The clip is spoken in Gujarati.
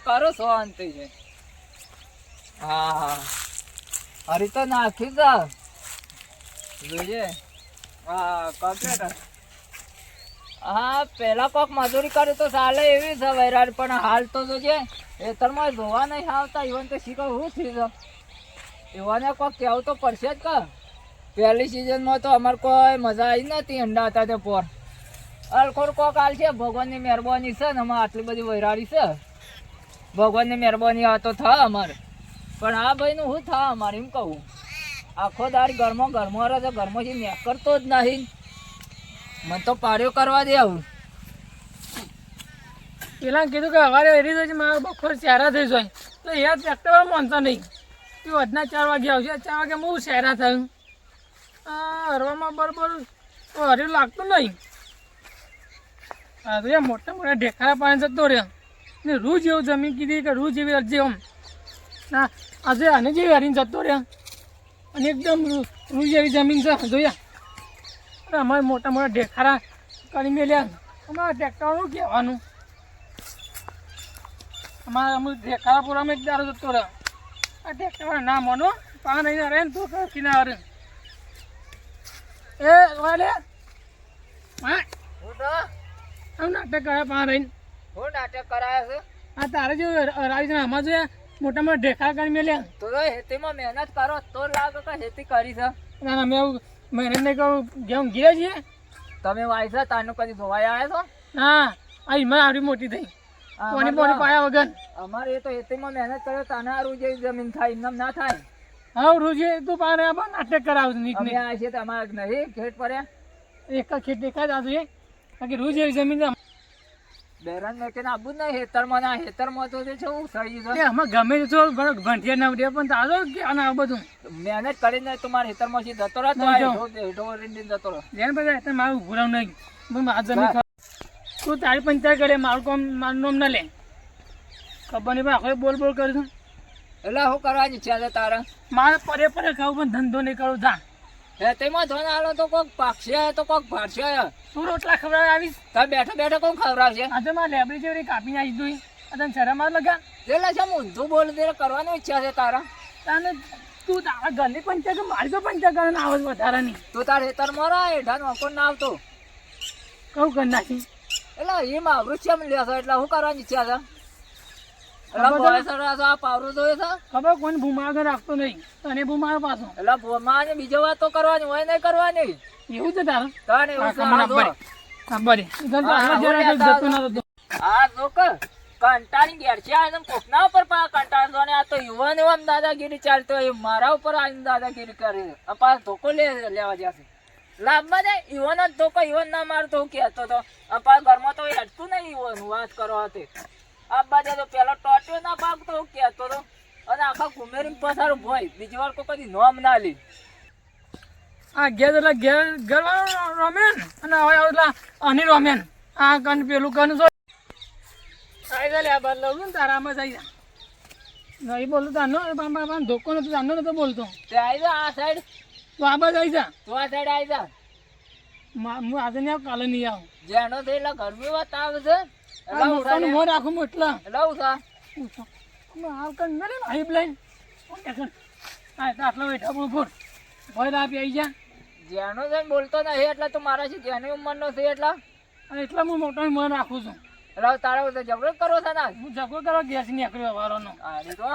કરો હા હા. હા હા, પેલા કોક મજૂરી કરે તો ચાલે એવી છે વૈરાડ પણ હાલ તો જોજે. ખેતરમાં જોવા નહીં આવતા, ઈવન તો શીખો શું થઈ ગયો એવાને કોક કહેવું તો પડશે જ કા. પહેલી સિઝનમાં તો અમારે કોઈ મજા આવી નથી અંડા હતા તે પોર. અલખોર કોક હાલ છે, ભગવાનની મહેરબાની છે ને અમારે આટલી બધી વૈરાળી છે. ભગવાનની મહેરબાની આ તો થા અમારે. પણ આ ભાઈનું શું થા અમારે, એમ કહું. આખો દાડ ઘરમાં ઘરમાં રહે છે ઘરમાંથી કરતો જ નહીં. મને તો પાડ્યો કરવા દે આવું પેલા કીધું કે સવારે એરી તો મારા બપોર ચારા થઈ જાય. તો એ ટ્રેક્ટર માનતા નહીં. તું વધના ચાર વાગે આવશે ચાર વાગે હું શહેરા થયું હરવામાં બરોબર હર્યું લાગતું નહીં. યાર મોટા મોટા ઢેકારા પાણી જતો રહ્યા. ને રૂ જેવું જમીન કીધી કે રૂ જેવી અરજી આમ. ના આજે આને જેવી હરીને જતો રહ્યા. અને એકદમ રૂ એવી જમીન છે, જોયા. અરે અમારે મોટા મોટા ઢેખારા કરી મેલ્યા. અમારા ટેક્ટરનું કહેવાનું. અમારે અમુક ઢેખારા પૂરામાં એક દારો જતો રહ્યો. આ ટેક્ટર ના મોનો પાણી રહે ને તો હરે એ વાલે હા હું તો? આમ નાટક કરે પા રહીને. હું નાટક કરાયા છે? આ તારે જો રાવી છે આમાં જો મોટા મોટા ઢેખારા કરી મેલ્યા. તો હેતીમાં મહેનત કરો તો લાગે કે હેતી કરી છે. ના ના મેં એવું મહેનત નહીં છીએ. તમે વાયસા તાનું કદી ધોવાઈ આવ્યા છો? હા આ હિંમત આવડી મોટી થઈ. કોની પોની પાયા વગર. અમારે એ તો હેતીમાં મહેનત કરે તાને હારું જે જમીન થાય ના થાય. હા રોજે તું પારે આ નાટક કરાવ નીક ને આ છે તમાર અમારે નહીં ખેત પડ્યા એક જ ખેત દેખાય જ આજે બાકી રોજ એવી જમીન છે. બેરાન મેં કે આબુ ના હેતરમાં ના હેતરમાં તો છે હું સહી જો છે? આમાં ગમે તો તો ભંઠિયા ના ઉડે પણ તાજો કે આ બધું. મહેનત કરીને તમાર હેતરમાં થી જતો રહે તો. હેઠો વળીને જતો રહે. જેને બધા હેતર મારું ભૂરાવ નહીં. પણ આ જમીન. તું તારી પંચાયત કરે મારું કોમ મારું નામ ના લે. ખબર નહીં પણ આખો બોલ બોલ કરું છું. એટલે શું કરવાની ઈચ્છા છે તારે? મારે પરે પરે ખાવું પણ ધંધો નહીં કરું જા હેતીમાં ધોન આલો તો કોક પાકશે તો કોક ભાડશે તું રોટલા ખવડાવી આવીશ? તાર બેઠો બેઠો કોણ ખવડાવશે? આજે મારે લેબડી જેવી કાપીને આવી દઉં અને શરમ આ લગા એટલે છે ઊંધું બોલ દે કરવાની ઈચ્છા છે તારા. તને તું તારા ઘરની પંચાયત મારી તો પંચાયત કરે આવાજ વધારાની તું તાર હેતરમાં રહે હેઠાનો વખો ના આવતો. કહું કરી નાખી. એટલે એ માવરું છે એમ લેશો એટલે શું કરવાની ઈચ્છા છે? ખબર રાખતો નહીં. પાછો. એટલે ને બીજો વાત તો કરવાની હોય નહીં કરવાની. એવું છે તારું? તારે હા, છે, આ તો કંટાળી ઘેર છે. આ કોકના ઉપર પા ને? આ યુવાન દાદાગીરી ચાલતો મારા ઉપર આવીને દાદાગીરી કરી. આ પાછો ધોકો લેવા જશે લાભમાં જાય યુવાન જ ધોકો યુવાન ના મારતો હું કહેતો તો. આ પાછા ઘરમાં તો હેડતું નહીં યુવાન. વાત કરવા હતી બાજુ તો પેલો ટોટ્યો ના ભાગતો હું કહેતો તો અને આખા ઘુમેરી પસાર ભોય બીજી વાર કોઈ કદી નોમ ના લી. આ ઘેર એટલે ગેર ઘરવાળો રમેન. અને હવે એટલે અનિલ રમેન. આ કન પેલું કન છો. આવી જા લે આ બાર લઉં ને તારામાં જઈ જા નહીં બોલું તાનો ધોકો નતો તાનો નતો બોલતો. તે આવી જા આ સાઈડ તું આ બાજુ આવી જા. તું આ સાઈડ આવી જા. હું આજે નહીં આવું કાલે નહીં આવું. જેનો એટલે ગરમી વાત આવે છે. આ મોં રાખું હું એટલા. એટલે ઉઠા. હાલ કન મેરે. ભાઈ લઈને હા આટલો બેઠા બોલ ભય આપી આવી જા. જેનો છે બોલતો નથી એટલે તું મારા છે જેની ઉંમરનો છે એટલે. અને એટલા હું મોટાનું મન રાખું છું. એટલે તારા ઉપર ઝઘડો જ કરવો છે ને હું જબરો કરો ગેસ નીકળ્યો વારોનો આની તો.